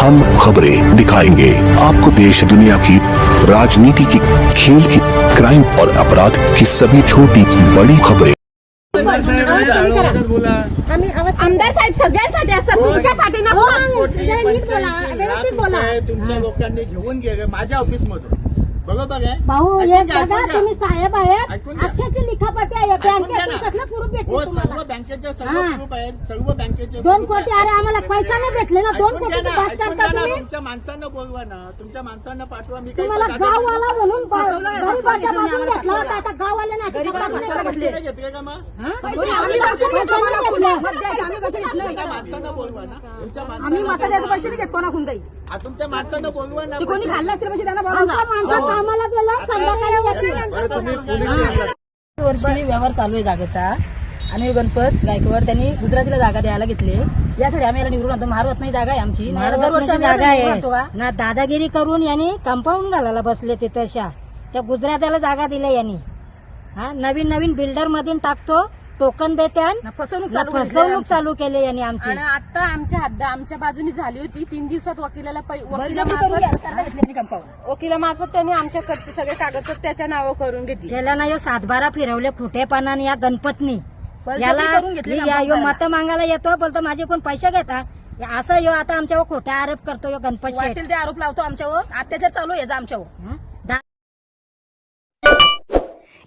हम खबरें दिखाएँगे। आपको देश दुनिया की राजनीति की खेल की क्राइम और अपराध की सभी छोटी बड़ी खबरें। आम्ही आवाज़ आमदार साहेब सगळ्यांसाठी असतात तुमच्यासाठी नसतात जरा नीट बोला व्यवस्थित बोला. तुमच्या लोकांनी घेऊन गेले माझ्या ऑफ़िस मधून. बरोबर आहे भाऊ ऐकून एक घ्या, बघा ऐकून घ्या. तुम्ही साहेब आहेत. ऐकून घ्या. अख्ख्याची लिखापट्टी आहे. ऐकून घ्या बँकेतून ना. सगळं प्रूफ हो भेटले सर्व तुम्हाला बँकेचे सर्व हा. ग्रुप आहेत. सर्व बँकेचे दोन कोटी. अरे आम्हाला पैसा नाही भेटले ना. दोन ऐकून कोटी घ्या ना, पास ऐकून करता घ्या ना, तुम्ही. तुमच्या माणसांना बोलवा ना. तुमच्या माणसांना पाठवा. मी काही तुम्हाला दादा- गाववाला म्हणून आम्ही घेत पैसे नाही हा, तुमच्या माणसांना बोलवा ना. कोणी खाल्लं असतील पैसे त्यांना गेला संध्याकाळी येतील. वर्षी व्यवहार चालू आहे जागेचा. आणि गणपत गायकवाड त्यांनी गुजरातीला जागा द्यायला घेतली. यासाठी आम्ही याला निवडून आणतो. महारवत नाही जागा आहे आमची. दरवर्षी जागा आहे. ना दादागिरी करून यांनी कंपाऊंड घालायला बसले ते तशा. त्या गुजरात्याला जागा दिल्या यांनी. हा नवीन नवीन बिल्डर मधून टाकतो टोकन देते फसवणूक चालू केली फसवणूक. चालू केली यांनी आमची. आणि आता आमच्या हद्द आमच्या बाजूनी झाली होती तीन दिवसात वकिलाला पै- वकिलामार्फत कंपाऊंड वकिलामार्फत त्यांनी आमच्याकडचे सगळे कागदपत्र त्याच्या नावावर करून घेतली. त्याला ना यो सातबारा फिरवले खोटेपणाने या गणपतनी. बळजबरी याला करून घेतली या- यो. मत मागायला येतो बोलतो माझे कोण पैसे घेता? असं यो आता आमच्यावर खोटे आरोप करतो यो गणपत शेठ. वाटेल ते आरोप लावतो आमच्यावर अत्याचार चालू आहे याचा आमच्यावर. हं?